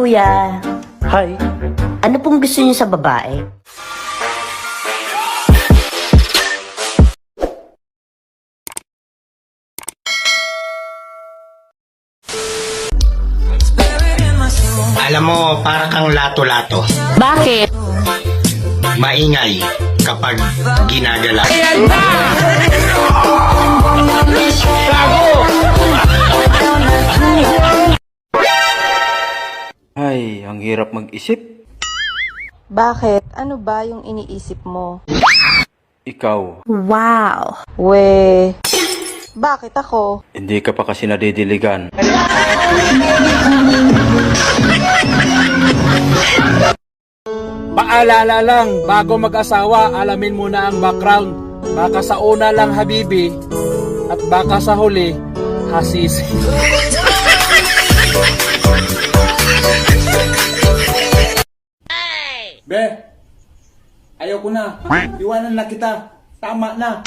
kuya. Hi. Ano pong gusto niyo sa babae? Alam mo, para kang lato-lato. Bakit? Maingay kapag ginagala. Ay, ang hirap mag-isip. Bakit? Ano ba yung iniisip mo? Ikaw, Wow. We, bakit ako? hindi ka pa kasi nadidiligan. Paalala lang, bago mag-asawa, alamin muna ang background. Baka sa una lang habibi, at baka sa huli, hasisi. ayaw ko na. Iwanan na kita. Tama na.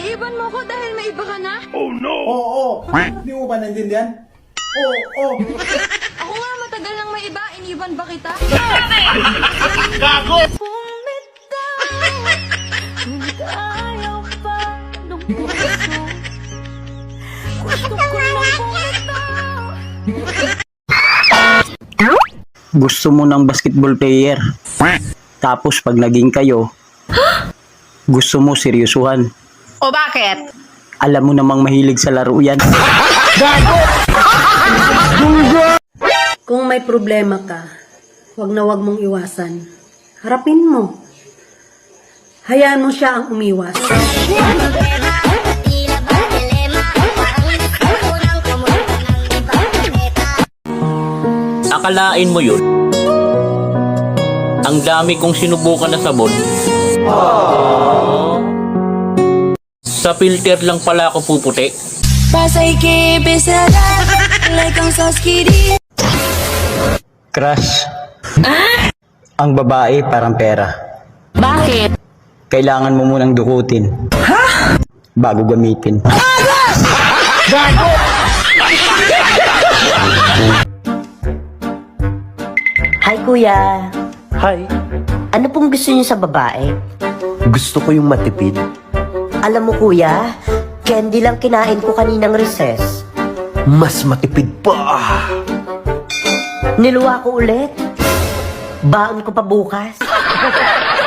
Iiban mo ko dahil may iba ka na? Oo, oo. Hindi mo ba naintindihan? Oo, oo. Ako nga matagal nang may iba, iniban ba kita? gusto mo ng basketball player. Tapos pag naging kayo, gusto mo seryosuhan. O bakit? Alam mo namang mahilig sa laro yan. Kung may problema ka, wag na wag mong iwasan. Harapin mo. Hayaan mo siya ang umiwas. Akalain mo yun? Ang dami kong sinubukan na sabon. Sa filter lang pala ako puputi. Pasay ke besara, lekang saskiri. Crush. Ang babae parang pera. Bakit? Kailangan mo munang dukutin. Bago gamitin. Hi kuya. Hi. Ano pong gusto niyo sa babae? Gusto ko yung matipid. Alam mo kuya, candy lang kinain ko kaninang recess. Mas matipid pa. Niluwa ko ulit. Baon ko pa bukas.